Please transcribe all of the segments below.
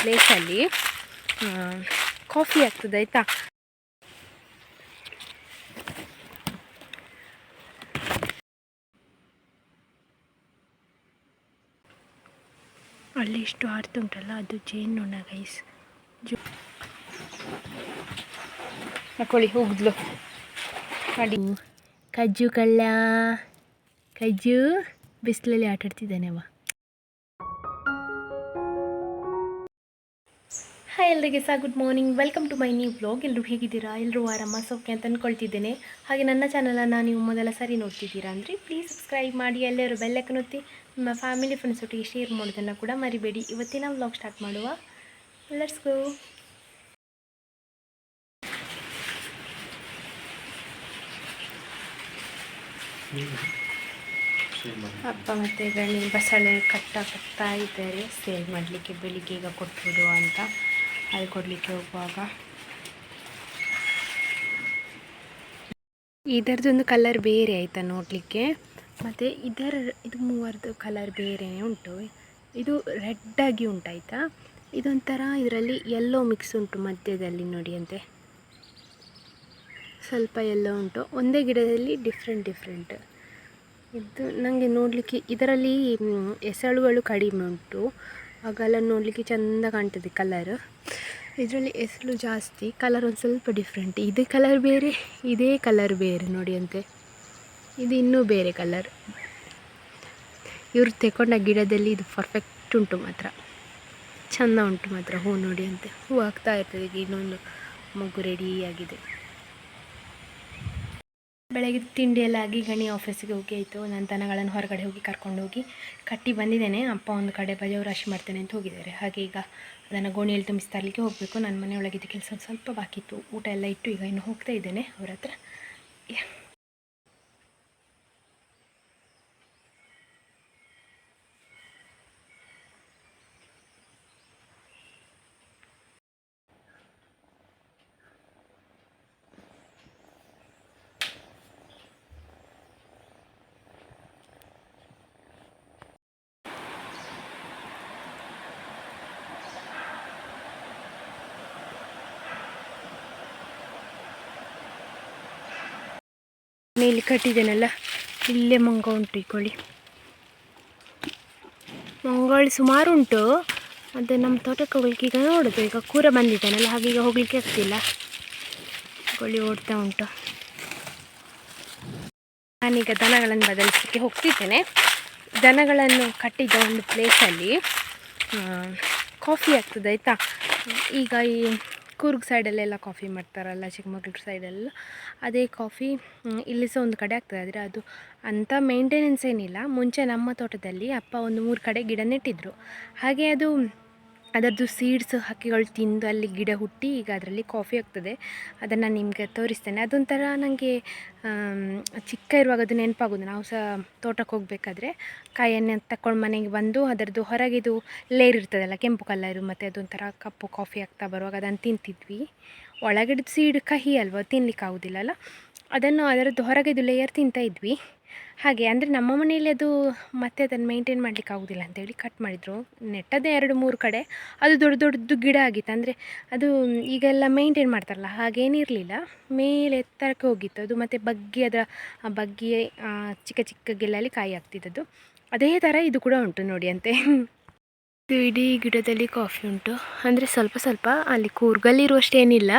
ಪ್ಲೇಸಲ್ಲಿ ಕಾಫಿ ಆಗ್ತದೆ, ಆಯಿತಾ? ಅಲ್ಲಿ ಇಷ್ಟು ಆಡ್ತುಂಟಲ್ಲ ಅದು ಜೇನುಣ್ಣ ಗೈಸ್ ಜೋ ಹಾಕೊಳ್ಳಿ ಹೋಗಿದ್ಲು ಮಾಡಿ. ಕಜ್ಜು ಕಳ್ಳ. ಕಜ್ಜು, ಬಿಸಿಲಲ್ಲಿ ಆಟಾಡ್ತಿದ್ದಾನೆ ಅವ. ಹಾಯ್ ಎಲ್ರಿಗೆ ಸಹ good morning welcome to my new blog ಎಲ್ಲರೂ ಹೇಗಿದ್ದೀರಾ? ಎಲ್ಲರೂ ಆರಾಮ, ಸೌಖ್ಯ ಅಂತ ಅಂದ್ಕೊಳ್ತಿದ್ದೇನೆ ಹಾಗೆ ನನ್ನ ಚಾನಲನ್ನು ನೀವು ಮೊದಲ ಸರಿ ನೋಡ್ತಿದ್ದೀರಾ ಅಂದರೆ ಪ್ಲೀಸ್ ಸಬ್ಸ್ಕ್ರೈಬ್ ಮಾಡಿ, ಎಲ್ಲರೂ ಬೆಲ್ಲಕ್ಕೆ ಒತ್ತಿ ನಿಮ್ಮ ಫ್ಯಾಮಿಲಿ ಫ್ರೆಂಡ್ಸ್ ಒಟ್ಟಿಗೆ ಶೇರ್ ಮಾಡೋದನ್ನು ಕೂಡ ಮರಿಬೇಡಿ. ಇವತ್ತಿನ ಬ್ಲಾಗ್ ಸ್ಟಾರ್ಟ್ ಮಾಡುವ. ಲೆಟ್ಸ್ ಗೋ ಅಪ್ಪ ಮತ್ತು ಗಣಿ ಬಸಳೆ ಕಟ್ಟ ಕಟ್ತಾ ಇದ್ದಾರೆ. ಸೇಲ್ ಮಾಡಲಿಕ್ಕೆ ಬೆಳಿಗ್ಗೆ ಈಗ ಕೊಟ್ಬಿಡು ಅಂತ. ಅದು ಕೊಡಲಿಕ್ಕೆ ಹೋಗುವಾಗ. ಇದರದೊಂದು ಕಲರ್ ಬೇರೆ ಆಯಿತಾ ನೋಡಲಿಕ್ಕೆ? ಮತ್ತು ಇದರ, ಇದು ಮೂವರದ್ದು ಕಲರ್ ಬೇರೆಯೇ ಉಂಟು. ಇದು ರೆಡ್ಡಾಗಿ ಉಂಟಾಯ್ತಾ? ಇದೊಂಥರ ಇದರಲ್ಲಿ ಎಲ್ಲೋ ಮಿಕ್ಸ್ ಉಂಟು ಮಧ್ಯದಲ್ಲಿ ನೋಡಿ ಅಂತೆ. ಸ್ವಲ್ಪ ಎಲ್ಲೋ ಉಂಟು. ಒಂದೇ ಗಿಡದಲ್ಲಿ ಡಿಫ್ರೆಂಟ್ ಡಿಫ್ರೆಂಟ್ ಇದು ನನಗೆ ನೋಡಲಿಕ್ಕೆ, ಇದರಲ್ಲಿ ಹೆಸಳುಗಳು ಕಡಿಮೆ ಉಂಟು. ಹಾಗೆಲ್ಲ ನೋಡಲಿಕ್ಕೆ ಚೆಂದ ಕಾಣ್ತದೆ ಕಲರ್ ಇದರಲ್ಲಿ ಹೆಸರು ಜಾಸ್ತಿ ಕಲರ್ ಒಂದು ಸ್ವಲ್ಪ ಡಿಫ್ರೆಂಟ್ ಇದು ಕಲರ್ ಬೇರೆ, ಇದೇ ಕಲರ್ ಬೇರೆ ನೋಡಿ ಅಂತೆ. ಇದು ಇನ್ನೂ ಬೇರೆ ಕಲರ್ ಇವರು ತೆಕೊಂಡ ಗಿಡದಲ್ಲಿ ಇದು ಪರ್ಫೆಕ್ಟ್ ಉಂಟು ಮಾತ್ರ. ಚೆಂದ ಉಂಟು ಮಾತ್ರ ಹೂ ನೋಡಿ ಅಂತೆ. ಹೂ ಆಗ್ತಾ ಇರ್ತದೆ ಇನ್ನೊಂದು ಮಗು ರೆಡಿಯಾಗಿದೆ ಬೆಳಗ್ಗೆ ತಿಂಡಿ ಎಲ್ಲ ಆಗಿ ಗಣಿ ಆಫೀಸಿಗೆ ಹೋಗಿ ಆಯಿತು. ನನ್ನ ದನಗಳನ್ನು ಹೊರಗಡೆ ಹೋಗಿ ಕರ್ಕೊಂಡು ಹೋಗಿ ಕಟ್ಟಿ ಬಂದಿದ್ದೇನೆ. ಅಪ್ಪ ಒಂದು ಕಡೆ ಬಜವ್ ರಾಶಿ ಮಾಡ್ತೇನೆ ಅಂತ ಹೋಗಿದ್ದಾರೆ. ಹಾಗೆ ಈಗ ಅದನ್ನು ಗೋಣಿಯಲ್ಲಿ ತುಂಬಿಸಿ ತರಲಿಕ್ಕೆ ಹೋಗಬೇಕು. ನನ್ನ ಮನೆಯೊಳಗಿದ್ದ ಕೆಲಸ ಸ್ವಲ್ಪ ಬಾಕಿ ಇತ್ತು ಊಟ ಎಲ್ಲ ಇಟ್ಟು ಈಗ ಇನ್ನು ಹೋಗ್ತಾ ಇದ್ದೇನೆ. ಅವ್ರ ಹತ್ರ. ಇಲ್ಲಿ ಕಟ್ಟಿದ್ದೇನಲ್ಲ, ಇಲ್ಲೇ ಮಂಗ ಉಂಟು ಈ ಕೋಳಿ. ಮಂಗಳು ಸುಮಾರು ಉಂಟು, ಅದು ನಮ್ಮ ತೋಟಕ್ಕೆ ಹೋಗ್ಲಿಕ್ಕೆ ಈಗ ನೋಡೋದು, ಈಗ ಕೂರ ಬಂದಿದ್ದಾನಲ್ಲ, ಹಾಗೆ ಹೋಗ್ಲಿಕ್ಕೆ ಆಗ್ತಿಲ್ಲ. ಕೋಳಿ ಓಡ್ತಾ ಉಂಟು. ನಾನೀಗ ದನಗಳನ್ನು ಬದಲಿಸಲಿಕ್ಕೆ ಹೋಗ್ತಿದ್ದೇನೆ. ದನಗಳನ್ನು ಕಟ್ಟಿದ್ದ ಒಂದು ಪ್ಲೇಸಲ್ಲಿ ಕಾಫಿ ಆಗ್ತದೆ ಆಯಿತಾ? ಈಗ ಈ ಕೂರ್ಗ್ ಸೈಡಲ್ಲೆಲ್ಲ ಕಾಫಿ ಮಾಡ್ತಾರಲ್ಲ, ಚಿಕ್ಕಮಗ್ಳೂರು ಸೈಡೆಲ್ಲ ಅದೇ ಕಾಫಿ ಇಲ್ಲಿ ಸಹ ಒಂದು ಕಡೆ ಆಗ್ತದೆ. ಆದರೆ ಅದು ಅಂಥ ಮೇಂಟೆನೆನ್ಸ್ ಏನಿಲ್ಲ. ಮುಂಚೆ ನಮ್ಮ ತೋಟದಲ್ಲಿ ಅಪ್ಪ ಒಂದು ಮೂರು ಕಡೆ ಗಿಡ ನೆಟ್ಟಿದ್ದರು ಹಾಗೆ ಅದು ಅದರದ್ದು ಸೀಡ್ಸ್ ಹಕ್ಕಿಗಳು ತಿಂದು ಅಲ್ಲಿ ಗಿಡ ಹುಟ್ಟಿ ಈಗ ಅದರಲ್ಲಿ ಕಾಫಿ ಆಗ್ತದೆ. ಅದನ್ನು ನಿಮಗೆ ತೋರಿಸ್ತೇನೆ. ಅದೊಂಥರ ನನಗೆ ಚಿಕ್ಕ ಇರುವಾಗ ಅದು ನೆನಪಾಗೋದು. ನಾವು ಸಹ ತೋಟಕ್ಕೆ ಹೋಗಬೇಕಾದ್ರೆ ಕಾಯನ್ನು ತಕ್ಕೊಂಡು ಮನೆಗೆ ಬಂದು ಅದರದ್ದು ಹೊರಗಿದು ಲೇರ್ ಇರ್ತದಲ್ಲ, ಕೆಂಪು ಕಲ್ಲರು ಮತ್ತು ಅದೊಂಥರ ಕಪ್ಪು ಕಾಫಿ ಆಗ್ತಾ ಬರುವಾಗ ಅದನ್ನು ತಿಂತಿದ್ವಿ. ಒಳಗಡೆ ಸೀಡ್ ಕಹಿ ಅಲ್ವಾ, ತಿನ್ಲಿಕ್ಕೆ ಆಗೋದಿಲ್ಲ ಅಲ್ಲ. ಅದನ್ನು ಅದರದ್ದು ಹೊರಗಿದು ಲೇಯರ್ ತಿಂತಾ ಇದ್ವಿ. ಹಾಗೆ, ಅಂದರೆ ನಮ್ಮ ಮನೆಯಲ್ಲಿ ಅದು ಮತ್ತೆ ಅದನ್ನು ಮೇಂಟೈನ್ ಮಾಡಲಿಕ್ಕೆ ಆಗೋದಿಲ್ಲ ಅಂತೇಳಿ ಕಟ್ ಮಾಡಿದರು. ನೆಟ್ಟದೇ ಎರಡು ಮೂರು ಕಡೆ. ಅದು ದೊಡ್ಡ ದೊಡ್ಡದು ಗಿಡ ಆಗಿತ್ತು. ಅಂದರೆ ಅದು ಈಗೆಲ್ಲ ಮೇಂಟೈನ್ ಮಾಡ್ತಾರಲ್ಲ ಹಾಗೇನಿರಲಿಲ್ಲ ಮೇಲೆ ಎತ್ತರಕ್ಕೆ ಹೋಗಿತ್ತು. ಅದು ಮತ್ತು ಬಗ್ಗಿ ಅದರ ಬಗ್ಗಿ ಚಿಕ್ಕ ಚಿಕ್ಕ ಗೆಲ್ಲಲ್ಲಿ ಕಾಯಿ ಆಗ್ತಿದ್ದದ್ದು. ಅದೇ ಥರ ಇದು ಕೂಡ ಉಂಟು ನೋಡಿ ಅಂತೆ. ಇದು ಇಡೀ ಗಿಡದಲ್ಲಿ ಕಾಫಿ ಉಂಟು. ಅಂದರೆ ಸ್ವಲ್ಪ ಸ್ವಲ್ಪ ಅಲ್ಲಿ ಕೂರ್ಗಲ್ಲಿರುವಷ್ಟೇನಿಲ್ಲ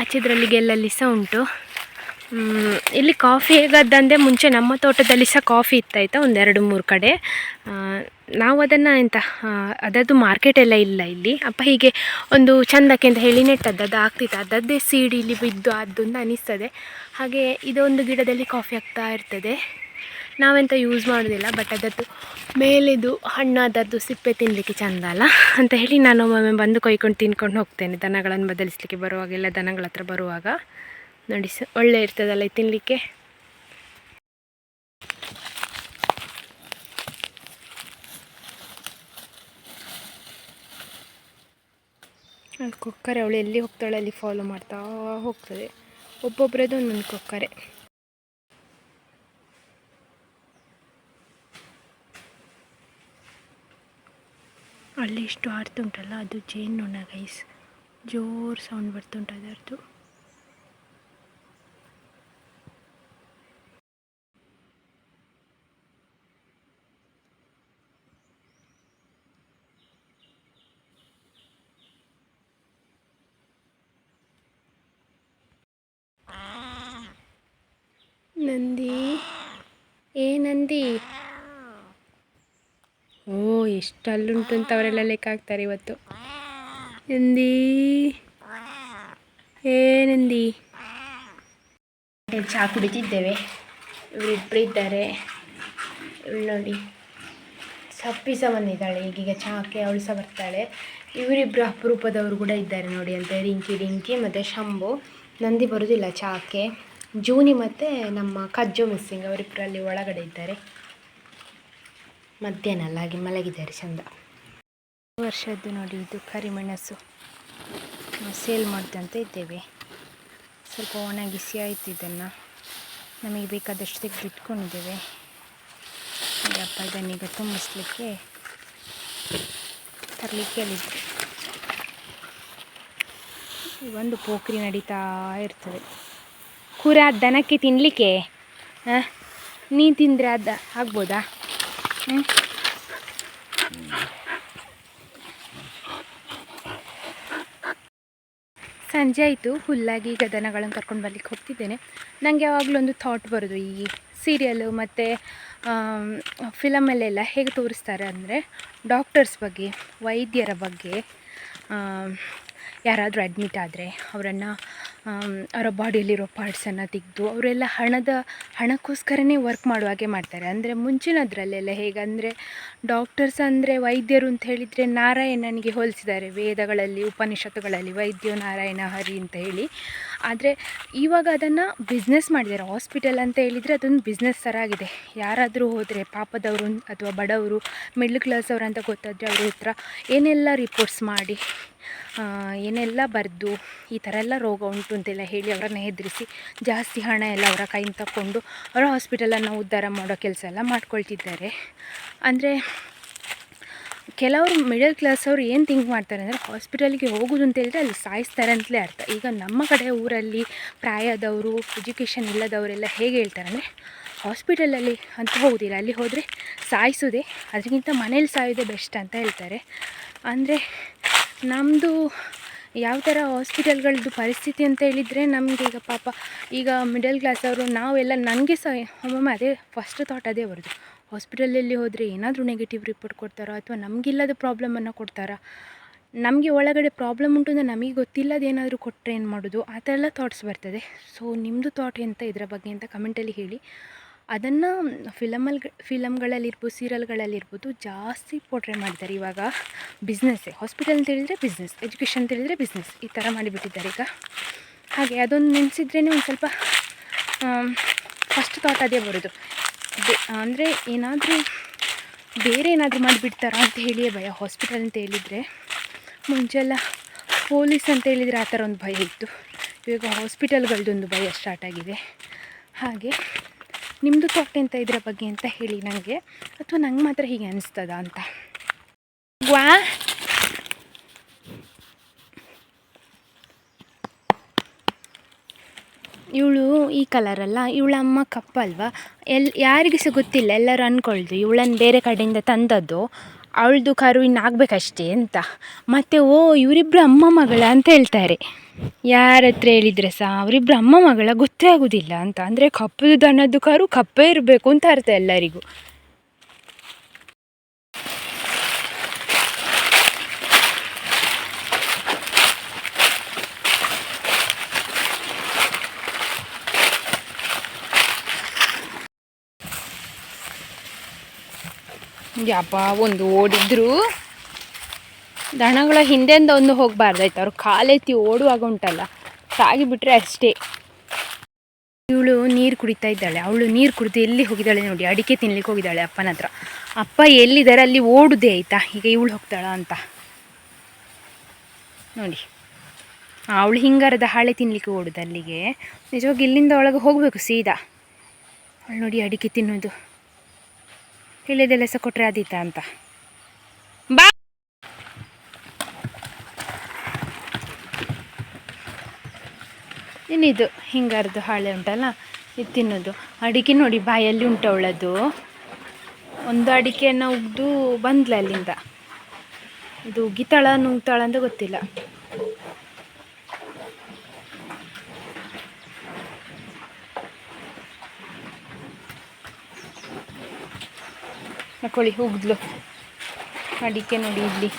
ಆಚೆದ್ರಲ್ಲಿ ಗೆಲ್ಲಲ್ಲಿ ಸಹ ಉಂಟು. ಇಲ್ಲಿ ಕಾಫಿ ಹೇಗದ್ದಂದರೆ ಮುಂಚೆ ನಮ್ಮ ತೋಟದಲ್ಲಿ ಸಹ ಕಾಫಿ ಇತ್ತಾಯ್ತಾ? ಒಂದೆರಡು ಮೂರು ಕಡೆ. ನಾವು ಅದನ್ನು ಎಂತ ಅದರದ್ದು ಮಾರ್ಕೆಟ್ ಎಲ್ಲ ಇಲ್ಲ ಇಲ್ಲಿ. ಅಪ್ಪ ಹೀಗೆ ಒಂದು ಚಂದಕ್ಕೆ ಅಂತ ಹೇಳಿ ನೆಟ್ಟದ್ದು ಅದು ಆಗ್ತಿತ್ತು. ಅದದ್ದೇ ಸೀಡ್ ಇಲ್ಲಿ ಬಿದ್ದು ಅಂತ ಅನಿಸ್ತದೆ. ಹಾಗೆ ಇದೊಂದು ಗಿಡದಲ್ಲಿ ಕಾಫಿ ಆಗ್ತಾ ಇರ್ತದೆ. ನಾವೆಂತ ಯೂಸ್ ಮಾಡೋದಿಲ್ಲ ಬಟ್ ಅದರದ್ದು ಮೇಲಿದು ಹಣ್ಣು ಅದರದ್ದು ಸಿಪ್ಪೆ ತಿನ್ನಲಿಕ್ಕೆ ಚಂದ ಅಲ್ಲ? ಅಂತ ಹೇಳಿ ನಾನು ಒಮ್ಮೊಮ್ಮೆ ಬಂದು ಕೊಯ್ಕೊಂಡು ತಿನ್ಕೊಂಡು ಹೋಗ್ತೇನೆ. ದನಗಳನ್ನು ಬದಲಿಸಲಿಕ್ಕೆ ಬರುವಾಗೆಲ್ಲ ದನಗಳ ಹತ್ರ ಬರುವಾಗ. ನೋಡಿ ಸ, ಒಳ್ಳೆ ಇರ್ತದಲ್ಲ ತಿನ್ನಲಿಕ್ಕೆ ಅಲ್ಲಿ ಕೊಕ್ಕರೆ ಅವಳು ಎಲ್ಲಿ ಹೋಗ್ತಾಳೆ ಅಲ್ಲಿ ಫಾಲೋ ಮಾಡ್ತಾ ಹೋಗ್ತದೆ. ಒಬ್ಬೊಬ್ಬರದ್ದು ಒಂದೊಂದು ಕೊಕ್ಕರೆ. ಅಲ್ಲಿ ಇಷ್ಟು ಆಡ್ತುಂಟಲ್ಲ ಅದು ಜೇನುನೊಣ ಗೈಸ್ ಜೋರು ಸೌಂಡ್ ಬರ್ತುಂಟು ಅದರದ್ದು. ನಂದಿ? ಏ ನಂದಿ? ಓ ಎಷ್ಟು ಅಲ್ಲುಂಟು ಅಂತ ಅವರೆಲ್ಲ ಲೆಕ್ಕ ಹಾಕ್ತಾರೆ ಇವತ್ತು. ನಂದಿ? ಏ ನಂದಿ? ಚಹಾ ಕುಡಿತಿದ್ದೇವೆ. ಇವರಿಬ್ಬರು ಇದ್ದಾರೆ. ಇವಳು ನೋಡಿ. ಸಪ್ಪಿ ಸಹ ಬಂದಿದ್ದಾಳೆ ಈಗೀಗ ಚಹಾಕ್ಕೆ ಅವಳು ಸಹ ಬರ್ತಾಳೆ. ಇವರಿಬ್ಬರು ಅಪರೂಪದವರು ಕೂಡ ಇದ್ದಾರೆ ನೋಡಿ ಅಂತ ರಿಂಕಿ ರಿಂಕಿ ಮತ್ತು ಶಂಭು. ನಂದಿ ಬರೋದಿಲ್ಲ ಚಹಾಕ್ಕೆ. ಜೂನಿ ಮತ್ತು ನಮ್ಮ ಕಜ್ಜು ಮಿಸ್ಸಿಂಗ್ ಅವರಿಬ್ಬರು ಅಲ್ಲಿ ಒಳಗಡೆ ಇದ್ದಾರೆ. ಮಧ್ಯಾಹ್ನ ಅಲ್ಲ, ಹಾಗೆ ಮಲಗಿದ್ದಾರೆ ಚಂದ. ವರ್ಷದ್ದು ನೋಡಿ, ಇದು ಕರಿಮೆಣಸು ಸೇಲ್ ಮಾಡ್ತಂತ ಇದ್ದೇವೆ. ಸ್ವಲ್ಪ ಒಣಗಿಸಿ ಆಯ್ತು ಇದನ್ನು. ನಮಗೆ ಬೇಕಾದಷ್ಟು ತೆಗೆದು ಇಟ್ಕೊಂಡಿದ್ದೇವೆ ಅಪ್ಪ ಇದನ್ನೀಗ ತುಂಬಿಸ್ಲಿಕ್ಕೆ ತರಲಿಕ್ಕೆ ಹೇಳಿದ್ರು. ಒಂದು ಪೋಖ್ರಿ ನಡೀತಾ ಇರ್ತದೆ. ಕೂರ ದನಕ್ಕೆ ತಿನ್ನಲಿಕ್ಕೆ ಹಾಂ? ನೀನು ತಿಂದರೆ ಅದ, ಆಗ್ಬೋದಾ? ಹ್ಞೂ ಸಂಜೆ ಆಯಿತು, ಹುಲ್ಲಾಗಿ ಈಗ ದನಗಳನ್ನು ಕರ್ಕೊಂಡು ಬರ್ಲಿಕ್ಕೆ ಹೋಗ್ತಿದ್ದೇನೆ. ನನಗೆ ಯಾವಾಗಲೂ ಒಂದು ಥಾಟ್ ಬರೋದು, ಈ ಸೀರಿಯಲ್ಲು ಮತ್ತು ಫಿಲಮಲ್ಲೆಲ್ಲ ಹೇಗೆ ತೋರಿಸ್ತಾರೆ ಅಂದರೆ ಡಾಕ್ಟರ್ಸ್ ಬಗ್ಗೆ, ವೈದ್ಯರ ಬಗ್ಗೆ ಯಾರಾದರೂ ಅಡ್ಮಿಟ್ ಆದರೆ, ಅವರನ್ನು ಅವರ ಬಾಡಿಯಲ್ಲಿರೋ ಪಾರ್ಟ್ಸನ್ನು ತೆಗೆದು, ಅವರೆಲ್ಲ ಹಣದ, ಹಣಕ್ಕೋಸ್ಕರನೇ ವರ್ಕ್ ಮಾಡುವ ಹಾಗೆ ಮಾಡ್ತಾರೆ. ಅಂದರೆ ಮುಂಚಿನದ್ರಲ್ಲೆಲ್ಲ ಹೇಗಂದರೆ ಡಾಕ್ಟರ್ಸ್ ಅಂದರೆ ವೈದ್ಯರು ಅಂತ ಹೇಳಿದರೆ ನಾರಾಯಣನಿಗೆ ಹೋಲಿಸಿದ್ದಾರೆ ವೇದಗಳಲ್ಲಿ, ಉಪನಿಷತ್ತುಗಳಲ್ಲಿ ವೈದ್ಯೋ ನಾರಾಯಣ ಹರಿ ಅಂತ ಹೇಳಿ. ಆದರೆ ಇವಾಗ ಅದನ್ನು ಬಿಸ್ನೆಸ್ ಮಾಡಿದ್ದಾರೆ. ಹಾಸ್ಪಿಟಲ್ ಅಂತ ಹೇಳಿದರೆ ಅದೊಂದು ಬಿಸ್ನೆಸ್ ಥರ ಆಗಿದೆ. ಯಾರಾದರೂ ಹೋದರೆ ಪಾಪದವರು ಅಥವಾ ಬಡವರು ಮಿಡ್ಲ್ ಕ್ಲಾಸ್ ಅವರು ಅಂತ ಗೊತ್ತಾದರೆ ಅವ್ರ ಹತ್ರ ಏನೆಲ್ಲ ರಿಪೋರ್ಟ್ಸ್ ಮಾಡಿ ಏನೆಲ್ಲ ಬರೆದು ಈ ಥರ ಎಲ್ಲ ರೋಗ ಉಂಟು ಅಂತೆಲ್ಲ ಹೇಳಿ ಅವರನ್ನು ಹೆದರಿಸಿ ಜಾಸ್ತಿ ಹಣ ಎಲ್ಲ ಅವರ ಕೈಯಿಂದ ತಗೊಂಡು ಅವರ ಹಾಸ್ಪಿಟಲನ್ನು ಉದ್ಧಾರ ಮಾಡೋ ಕೆಲಸ ಎಲ್ಲ ಮಾಡ್ಕೊಳ್ತಿದ್ದಾರೆ. ಅಂದರೆ ಕೆಲವರು ಮಿಡಲ್ ಕ್ಲಾಸ್ ಅವರು ಏನು ಥಿಂಕ್ ಮಾಡ್ತಾರೆ ಅಂದರೆ ಹಾಸ್ಪಿಟಲ್ಗೆ ಹೋಗೋದು ಅಂತ ಹೇಳಿದ್ರೆ ಅಲ್ಲಿ ಸಾಯಿಸ್ತಾರೆ ಅಂತಲೇ ಅರ್ಥ. ಈಗ ನಮ್ಮ ಕಡೆ ಊರಲ್ಲಿ ಪ್ರಾಯದವರು ಎಜುಕೇಷನ್ ಇಲ್ಲದವರೆಲ್ಲ ಹೇಗೆ ಹೇಳ್ತಾರೆ ಅಂದರೆ ಹಾಸ್ಪಿಟಲಲ್ಲಿ ಅಂತ ಹೋಗೋದಿಲ್ಲ. ಅಲ್ಲಿ ಹೋದರೆ ಸಾಯಿಸೋದೆ ಅದಕ್ಕಿಂತ ಮನೇಲಿ ಸಾಯೋದೇ ಬೆಸ್ಟ್ ಅಂತ ಹೇಳ್ತಾರೆ. ಅಂದರೆ ನಮ್ಮದು ಯಾವ ಥರ ಹಾಸ್ಪಿಟಲ್ಗಳದ್ದು ಪರಿಸ್ಥಿತಿ ಅಂತ ಹೇಳಿದರೆ ನಮಗೆ ಈಗ ಪಾಪ ಈಗ ಮಿಡಲ್ ಕ್ಲಾಸ್ ಅವರು ನಾವೆಲ್ಲ ನನಗೆ ಸಹ ಒಮ್ಮೊಮ್ಮೆ ಅದೇ ಫಸ್ಟ್ ಥಾಟ್ ಅದೇ ಬರೋದು. ಹಾಸ್ಪಿಟಲಲ್ಲಿ ಹೋದರೆ ಏನಾದರೂ ನೆಗೆಟಿವ್ ರಿಪೋರ್ಟ್ ಕೊಡ್ತಾರೋ ಅಥವಾ ನಮಗಿಲ್ಲದ ಪ್ರಾಬ್ಲಮನ್ನು ಕೊಡ್ತಾರಾ? ನಮಗೆ ಒಳಗಡೆ ಪ್ರಾಬ್ಲಮ್ ಉಂಟು ಅಂದರೆ ನಮಗೆ ಗೊತ್ತಿಲ್ಲದ ಏನಾದರೂ ಕೊಟ್ಟರೆ ಏನು ಮಾಡೋದು? ಆ ಥರ ಎಲ್ಲ ಥಾಟ್ಸ್ ಬರ್ತದೆ. ಸೊ ನಿಮ್ಮದು ಥಾಟ್ ಎಂತ ಇದರ ಬಗ್ಗೆ ಅಂತ ಕಮೆಂಟಲ್ಲಿ ಹೇಳಿ. ಅದನ್ನು ಫಿಲಮಲ್ಲಿ ಫಿಲಮ್ಗಳಲ್ಲಿರ್ಬೋದು, ಸೀರಿಯಲ್ಗಳಲ್ಲಿರ್ಬೋದು ಜಾಸ್ತಿ ಪೋಟ್ರೇ ಮಾಡಿದ್ದಾರೆ. ಇವಾಗ ಬಿಸ್ನೆಸ್ಸೇ ಹಾಸ್ಪಿಟಲ್ ಅಂತ ಹೇಳಿದರೆ ಬಿಸ್ನೆಸ್ ಎಜುಕೇಷನ್ ಅಂತ ಹೇಳಿದರೆ ಬಿಸ್ನೆಸ್ ಈ ಥರ ಮಾಡಿಬಿಟ್ಟಿದ್ದಾರೆ ಈಗ. ಹಾಗೆ ಅದೊಂದು ನೆನೆಸಿದ್ರೇ ಒಂದು ಸ್ವಲ್ಪ ಫಸ್ಟ್ ಥಾಟ್ ಅದೇ ಬರೋದು. ಅಂದರೆ ಏನಾದರೂ, ಬೇರೆ ಏನಾದರೂ ಮಾಡಿಬಿಡ್ತಾರಾ ಅಂತ ಹೇಳಿಯೇ ಭಯ. ಹಾಸ್ಪಿಟಲ್ ಅಂತ ಹೇಳಿದರೆ ಮುಂಚೆಲ್ಲ ಪೊಲೀಸ್ ಅಂತ ಹೇಳಿದರೆ ಆ ಥರ ಒಂದು ಭಯ ಇತ್ತು. ಇವಾಗ ಹಾಸ್ಪಿಟಲ್ಗಳದ್ದೊಂದು ಭಯ ಸ್ಟಾರ್ಟ್ ಆಗಿದೆ. ಹಾಗೆ ನಿಮ್ಮದು ಥಾಟ್ ಎಂತ ಇದ್ರ ಬಗ್ಗೆ ಅಂತ ಹೇಳಿ ನನಗೆ. ಅಥವಾ ನಂಗೆ ಮಾತ್ರ ಹೀಗೆ ಅನಿಸ್ತದ ಅಂತ. ವಾ. ಇವಳು ಈ ಕಲರಲ್ಲ ಇವಳ ಅಮ್ಮ ಕಪ್ಪಲ್ವಾ ಎಲ್, ಯಾರಿಗೂ ಸಹ ಗೊತ್ತಿಲ್ಲ, ಎಲ್ಲರೂ ಅಂದ್ಕೊಳ್ದು ಇವಳನ್ನು ಬೇರೆ ಕಡೆಯಿಂದ ತಂದದ್ದು, ಅವಳದು ಕರು ಇನ್ನು ಆಗಬೇಕಷ್ಟೇ ಅಂತ. ಮತ್ತು ಓ ಇವರಿಬ್ಬರು ಅಮ್ಮ ಮಗಳ ಅಂತ ಹೇಳ್ತಾರೆ. ಯಾರ ಹತ್ರ ಹೇಳಿದರೆ ಸಹ ಅವರಿಬ್ಬರು ಅಮ್ಮ ಮಗಳ ಗೊತ್ತೇ ಆಗೋದಿಲ್ಲ ಅಂತ. ಅಂದ್ರೆ ಕಪ್ಪದು ದನದ್ದು ಕಾರು ಕಪ್ಪೇ ಇರಬೇಕು ಅಂತ ಅರ್ಥ ಎಲ್ಲರಿಗೂ. ಯಪ್ಪ, ಒಂದು ಓಡಿದ್ರು. ದನಗಳ ಹಿಂದೆಯಿಂದ ಒಂದು ಹೋಗಬಾರ್ದಾಯ್ತು ಅವ್ರು ಕಾಲೆತ್ತಿ ಓಡುವಾಗ ಉಂಟಲ್ಲ ಸಾಗಿಬಿಟ್ರೆ ಅಷ್ಟೇ. ಇವಳು ನೀರು ಕುಡಿತಾ ಇದ್ದಾಳೆ, ಅವಳು ನೀರು ಕುಡಿದು ಎಲ್ಲಿ ಹೋಗಿದ್ದಾಳೆ ನೋಡಿ, ಅಡಿಕೆ ತಿನ್ಲಿಕ್ಕೆ ಹೋಗಿದ್ದಾಳೆ ಅಪ್ಪನ ಹತ್ರ. ಅಪ್ಪ ಎಲ್ಲಿದ್ದಾರೆ, ಅಲ್ಲಿ ಓಡುದೇ, ಆಯಿತಾ? ಈಗ ಇವಳು ಹೋಗ್ತಾಳ ಅಂತ. ನೋಡಿ, ಅವಳು ಹಿಂಗಾರದ ಹಾಳೆ ತಿನ್ಲಿಕ್ಕೆ ಓಡುದು ಅಲ್ಲಿಗೆ. ನಿಜವಾಗಿ ಇಲ್ಲಿಂದ ಒಳಗೆ ಹೋಗಬೇಕು ಸೀದಾ. ಅವಳು ನೋಡಿ ಅಡಿಕೆ ತಿನ್ನೋದು ಇಳಿದೆಲ್ಲ ಸಹ ಕೊಟ್ಟರೆ ಆದೀತಾ ಅಂತ. ಇನ್ನಿದು ಹಿಂಗಾರದು ಹಾಳೆ ಉಂಟಲ್ಲ? ಇದು ತಿನ್ನೋದು. ಅಡಿಕೆ ನೋಡಿ ಬಾಯಲ್ಲಿ ಉಂಟವಳದು ಒಂದು ಅಡಿಕೆಯನ್ನು ಉಗ್ದು ಬಂದ್ಲ ಅಲ್ಲಿಂದ. ಇದು ಉಗಿತಾಳ ನುಂಗ್ತಾಳ ಅಂತ ಗೊತ್ತಿಲ್ಲ. ಹಾಕೊಳ್ಳಿ ಉಗ್ದ್ಲು ಅಡಿಕೆ ನೋಡಿ ಇಲ್ಲಿ.